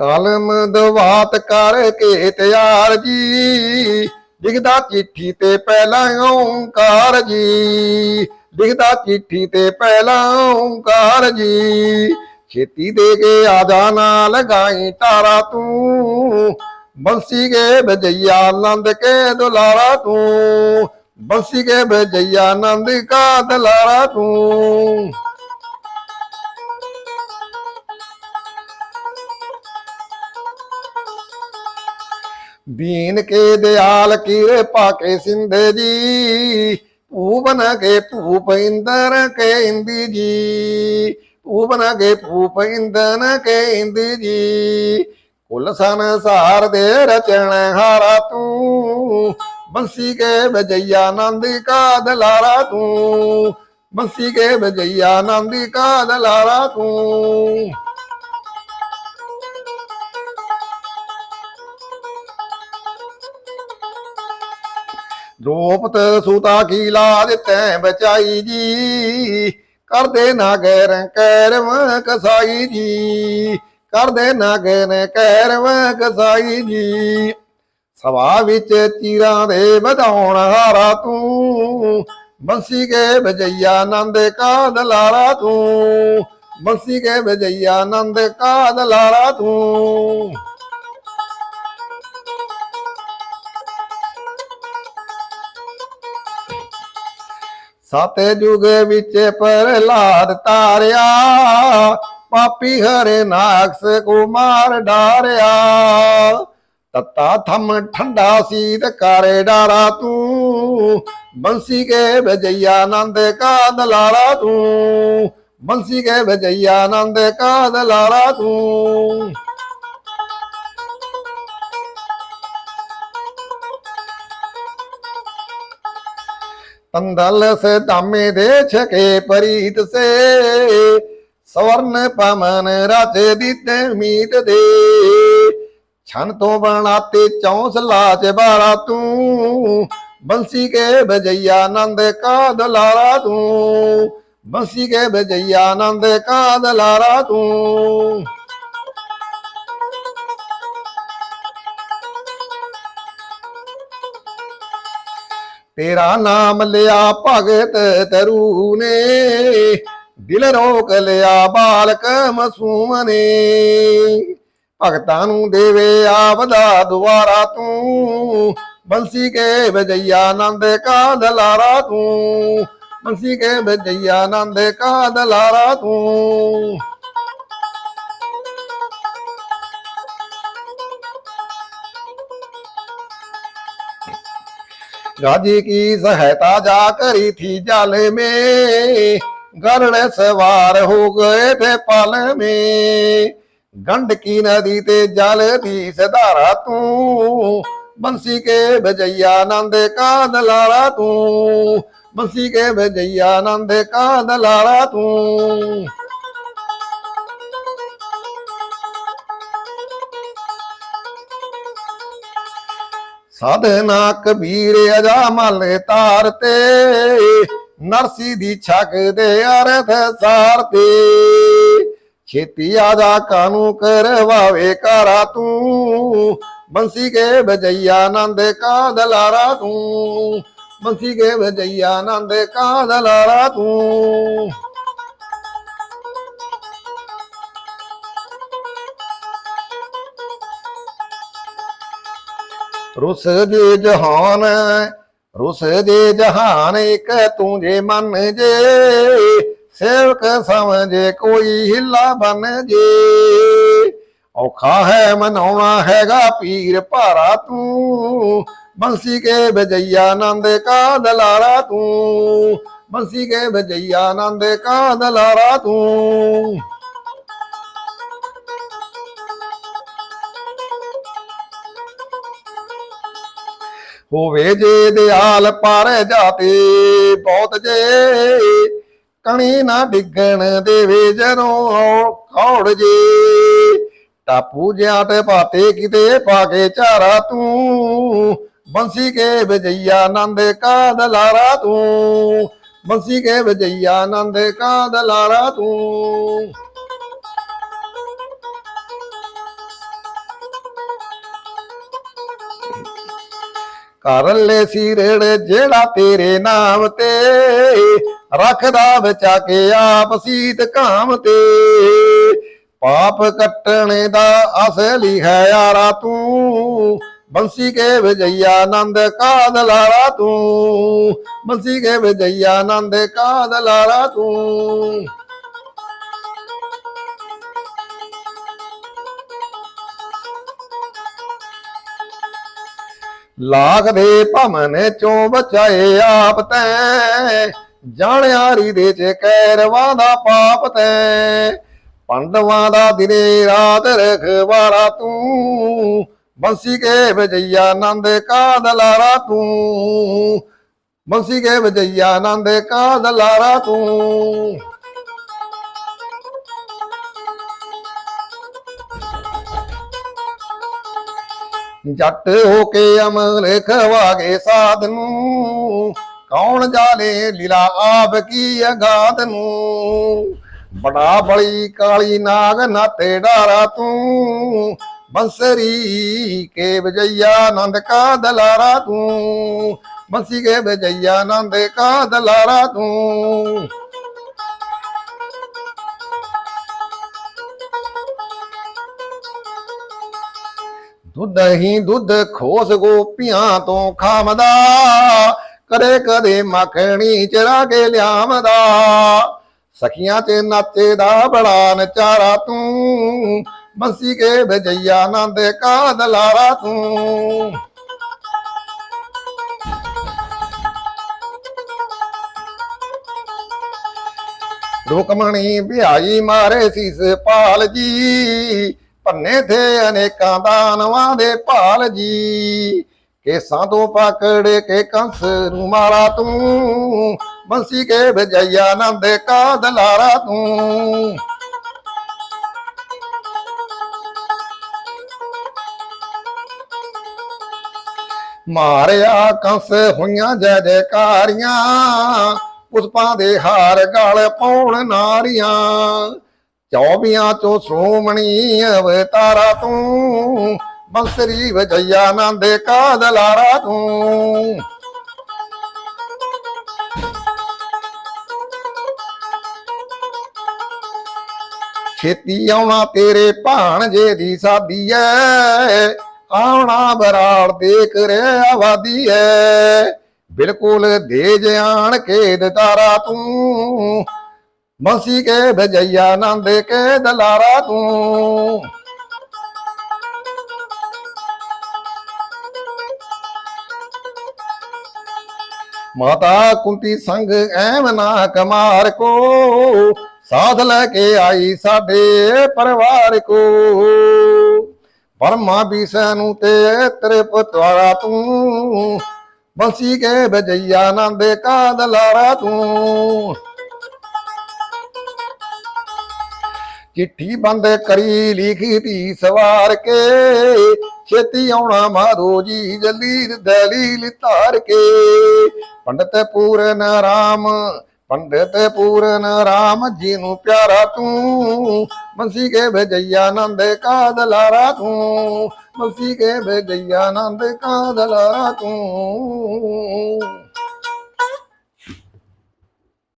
Column ਦਵਾਤ ਕਰਕੇ ਤਿਆਰ ਜੀ। ਲਿਖਦਾ ਚਿੱਠੀ ਤੇ ਪਹਿਲਾਂ ਓੰਕਾਰ ਜੀ। ਲਿਖਦਾ ਚਿੱਠੀ ਤੇ ਪਹਿਲਾਂ ਓੰਕਾਰ ਜੀ। ਛੇਤੀ ਦੇ ਕੇ ਆਦਾ ਨਾ ਲਗਾਈ ਤਾਰਾ ਤੂੰ। ਬੰਸੀ ਕੇ ਬਜਈਆ ਆਨੰਦ ਕੇ ਦੁਲਾਰਾ ਤੂੰ। ਬੰਸੀ ਕੇ ਬਜਈਆ ਆਨੰਦ ਕਾ ਦੁਲਾਰਾ ਤੂੰ। ਬੀਨ ਕੇ ਦਿਆਲ ਕੀਰੇ ਪਾਕੇ ਸਿੰਧੇ ਜੀ ਭੂਪਨ ਕੇ ਭੂਪ ਇੰਦਰ ਕੇ ਇੰਦੀ ਜੀ। ਭੂਪਨ ਕੇ ਭੂਪ ਇੰਦਨ ਕੇ ਇੰਦੀ ਜੀ। ਕੁਲ ਸੰਸਾਰ ਦੇ ਰਚਣ ਹਾਰਾ ਤੂੰ, ਬੰਸੀ ਕੇ ਬਜਈਆ ਆਨੰਦ ਕਾ ਦਲਾਰਾ ਤੂੰ, ਬੰਸੀ ਕੇ ਬਜਈਆ ਆਨੰਦ ਕਾ ਦਲਾਰਾ ਤੂੰ। ਰੂਪਤ ਸੂਤਾ ਕੀ ਲਾ ਤੈ ਬਚਾਈ ਜੀ? ਕਰਦੇ ਨਾ ਗੈਰ ਕੈਰਵ ਕਸਾਈ ਜੀ। ਕਰਦੇ ਨਾ ਗੈਰ ਕੈਰਵ ਕਸਾਈ ਜੀ। ਸਵਾ ਵਿੱਚ ਚੀਰਾਂ ਦੇ ਵਧਾਉਣ ਹਾਰਾ ਤੂੰ। ਬੰਸੀ ਕੇ ਬਜਈਆ ਆਨੰਦ ਕਾ ਦਲਾਰਾ ਤੂੰ। ਬੰਸੀ ਕੇ ਬਜਈਆ ਆਨੰਦ ਕਾ ਦਲਾਰਾ ਤੂੰ। ਸਤ ਜੁਗ ਵਿੱਚ ਪ੍ਰਹਲਾਦ ਤਾਰਿਆ, ਪਾਪੀ ਹਰੇ ਨਾਕਸ ਕੋ ਡਾਰਿਆ। ਤਤਾ ਥਮ ਠੰਡਾ ਸੀਤ ਕਾਰੇ ਡਾਰਾ ਤੂੰ, ਬੰਸੀ ਕੇ ਬਜਈਆ ਆਨੰਦ ਕਾ ਦਲਾਰਾ ਤੂੰ, ਬੰਸੀ ਕੇ ਬਜਈਆ ਆਨੰਦ ਕਾ ਦਲਾਰਾ ਤੂੰ। તંદલસ દામે દે છે કે પરીત સે સવર્ણ પમન રાતે દીતે મીત દે છન તો બનાતે ચૌસ લાજ બારા તું બંસી કે ભજૈયા નંદ કા દલારા તું બંસી કે ભજૈયા નંદ કા દલારા તું ਤੇਰਾ ਨਾਮ ਲਿਆ ਭਗਤ ਤਰੂ ਨੇ ਦਿਲ ਰੋਕ ਲਿਆ ਬਾਲਕ ਮਸੂਮ ਨੇ ਭਗਤਾਂ ਨੂੰ ਦੇਵੇ ਆਵਦਾ ਦੁਆਰਾ ਤੂੰ, ਬੰਸੀ ਕੇ ਵਜਈਆ ਆਨੰਦ ਕਾ ਦਲਾਰਾ ਤੂੰ, ਬੰਸੀ ਕੇ ਵਜਈਆ ਆਨੰਦ ਕਾ ਦਲਾਰਾ ਤੂੰ। राजी की सहायता जा करी थी जाल में गरुड़ सवार हो गए थे पाल में गंड की नदी ते जल दी सदारा तू बंसी के बजैया आनंद का दलारा तू बंसी के बजैया आनंद का दलारा तू ਸਾਧਨਾ ਕਬੀਰ ਅਜਾ ਮਲ ਤਾਰ ਤੇ, ਨਰਸੀ ਦੀ ਛਕ ਦੇ ਅਰਥ ਸਾਰ ਤੇ ਛੇਤੀ ਆ ਜਾ ਕਾਨੂੰ ਕਰਵਾਵੇ ਕਰਾ ਤੂੰ, ਬੰਸੀ ਕੇ ਬਜਈਆ ਆਨੰਦ ਕਾ ਦਲਾਰਾ ਤੂੰ, ਬੰਸੀ ਕੇ ਬਜਈਆ ਆਨੰਦ ਕਾ ਦਲਾਰਾ ਤੂੰ। ਰੁਸ ਦੇ ਜਹਾਨ, ਰੁਸ ਦੇ ਜਹਾਨ, ਇਕ ਤੂੰ ਜੇ ਮਨ ਜੇ, ਸੇਵਕ ਸਮਝੇ ਕੋਈ ਹਿੱਲਾ ਬਨ ਜੇ। ਔਖਾ ਹੈ, ਮਨਾਉਣਾ ਹੈਗਾ ਪੀਰ ਭਾਰਾ ਤੂੰ, ਬੰਸੀ ਕੇ ਬਜਈਆ ਆਨੰਦ ਕਾ ਦਲਾਰਾ ਤੂੰ, ਬੰਸੀ ਕੇ ਬਜਈਆ ਆਨੰਦ ਕਾ ਦਲਾਰਾ ਤੂੰ। ਹੋਵੇ ਜੇ ਦਿਆਲ ਪਰ ਜਾਤੇ, ਬਹੁਤ ਜੇ ਕਣੀ ਨਾ ਡਿੱਗਣ ਦੇਵੇ ਜਦੋਂ ਖੌੜ ਜੇ। ਟਾਪੂ ਜਿਹਾ ਤੇ ਪਾਤੇ ਕਿਤੇ ਪਾ ਕੇ ਚਾਰਾ ਤੂੰ, ਬੰਸੀ ਕੇ ਵਜਈਆ ਆਨੰਦ ਕਾ ਦਲਾਰਾ ਤੂੰ, ਬੰਸੀ ਕੇ ਵਜਈਆ ਆਨੰਦ ਕਾ ਦਲਾਰਾ ਤੂੰ। ਕਰ ਲੈ ਸੀ ਰੇੜ ਜਿਹੜਾ ਤੇਰੇ ਨਾਮ ਤੇ। ਰੱਖਦਾ ਬਚਾ ਕੇ ਆਪ ਸੀਤ ਕਾਮ ਤੇ। ਪਾਪ ਕੱਟਣ ਦਾ ਅਸਲੀ ਹੈ ਯਾਰਾ ਤੂੰ। ਬੰਸੀ ਕੇ ਵਿਜਈਆ ਆਨੰਦ ਕਾਦਲਾਰਾ ਤੂੰ। ਬੰਸੀ ਕੇ ਵਿਜਈਆ ਆਨੰਦ ਕਾਦਲਾਰਾ ਤੂੰ। ਲਾਖ ਦੇ ਭਮਨ ਚੋਂ ਬਚਾਏ ਆਪ ਤੈ ਜਾਣਿਆਰੀ ਦੇ ਚ ਕੈਰਵਾਂ ਦਾ ਪਾਪ ਤੈ। ਪੰਡਵਾਂ ਦਾ ਦਿਨੇ ਰਾਤ ਰਖਵਾਰਾ ਤੂੰ, ਬੰਸੀ ਕੇ ਵਿਜਈਆ ਆਨੰਦ ਕਾਦਲਾਰਾ ਤੂੰ। ਬੰਸੀ ਕੇ ਵਿਜਈਆ ਆਨੰਦ ਕਾਦਲਾਰਾ ਤੂੰ। ਜੱਟ ਹੋ ਕੇ ਅਮਲ ਖਵਾਗੇ ਸਾਧ ਨੂੰ। ਕੌਣ ਜਾਣੇ ਲੀਲਾ ਆਪ ਕੀ ਅਗਾਤ ਨੂੰ। ਬੜਾ ਬੜੀ ਕਾਲੀ ਨਾਗ ਨਾਤੇ ਡਾਰਾ ਤੂੰ। ਬੰਸਰੀ ਕੇ ਵਿਜਈਆ ਆਨੰਦ ਕਾ ਦਲਾਰਾ ਤੂੰ। ਬੰਸੀ ਕੇ ਵਿਜਈਆ ਆਨੰਦ ਕਾ ਦਲਾਰਾ ਤੂੰ। ਦੁੱਧ ਹੀ ਦੁੱਧ ਖੋਸ ਗੋਪੀਆਂ ਤੋਂ ਖਾਮਦਾ ਕਦੇ ਕਦੇ ਮੱਖਣੀ ਚਰਾ ਕੇ ਲਿਆਮਦਾ ਸਖੀਆਂ ਤੇ ਨਾਚੇ ਦਾ ਬੜਾ ਨਚਾਰਾ ਤੂੰ। ਬੰਸੀ ਕੇ ਵਜਈਆ ਆਨੰਦ ਕਾ ਦਲਾਰਾ ਤੂੰ। ਰੁਕਮਣੀ ਵਿਆਈ ਮਾਰੇ ਸੀਸ ਪਾਲ ਜੀ। ਭੰਨੇ ਥੇ ਅਨੇਕਾਂ ਦਾਨਵਾਂ ਦੇ ਭਾਲ ਜੀ। ਕੇਸਾਂ ਤੋਂ ਪਕੜ ਕੇ ਕੰਸ ਨੂੰ ਮਾਰਾ ਤੂੰ। ਬੰਸੀ ਕੇ ਵਜਈਆ ਆਨੰਦ ਕਾ ਦਲਾਰਾ ਤੂੰ। ਮਾਰਿਆ ਕੰਸ ਹੋਈਆਂ ਜੈ ਜੈਕਾਰੀਆਂ। ਪੁਸ਼ਪਾਂ ਦੇ ਹਾਰ ਗਲ ਪਾਉਣ ਨਾਰੀਆਂ। ਚੌਬੀਆਂ ਚੋ ਸੋਮਣੀ ਅਵਤਾਰਾ ਤੂੰ ਬੰਸਰੀ ਵਜਈਆ ਆਨੰਦ ਕਾ ਦਲਾਰਾ ਤੂੰ। ਛੇਤੀ ਆਉਣਾ ਤੇਰੇ ਭਾਣਜੇ ਦੀ ਸਾਦੀ ਐ, ਆਉਣਾ ਬਰਾੜ ਦੇਖ ਰਿਹਾ ਆਵਾਦੀ ਐ। ਬਿਲਕੁਲ ਦੇ ਜਾਣ ਕੇ ਦਤਾਰਾ ਤੂੰ ਬੰਸੀ ਕੇ ਭਜਈਆ ਆਨੰਦ ਕੇ ਦਲਾਰਾ ਤੂੰ। ਮਾਤਾ ਕੁੰਤੀ ਸੰਗ ਐਮ ਨਾ ਕਮਾਰ ਕੋ, ਸਾਧ ਲੈ ਕੇ ਆਈ ਸਾਡੇ ਪਰਿਵਾਰ ਕੋ। ਪਰਮਾ ਬੀਸੈ ਨੂੰ ਤੇ ਤੇਰੇ ਪਤਵਾਰਾ ਤੂੰ ਬੰਸੀ ਕੇ ਭਜਈਆ ਆਨੰਦ ਕਾ ਦਲਾਰਾ ਤੂੰ। ਚਿੱਠੀ ਬੰਦ ਕਰੀ ਲਿਖੀ ਸਵਾਰ ਕੇ। ਛੇਤੀ ਆਉਣਾ ਮਾਰੋ ਜੀ ਜਲੀਲ ਦਲੀਲ ਧਾਰ ਕੇ। ਪੰਡਤ ਪੂਰਨ ਰਾਮ, ਪੰਡਤ ਪੂਰਨ ਰਾਮ ਜੀ ਨੂੰ ਪਿਆਰਾ ਤੂੰ। ਬੰਸੀ ਕੇ ਭਜਈਆ ਨੰਦ ਕਾ ਦਲਾਰਾ ਤੂੰ। ਬੰਸੀ ਕੇ ਭਜਈਆ ਨੰਦ ਕਾ ਦਲਾਰਾ ਤੂੰ।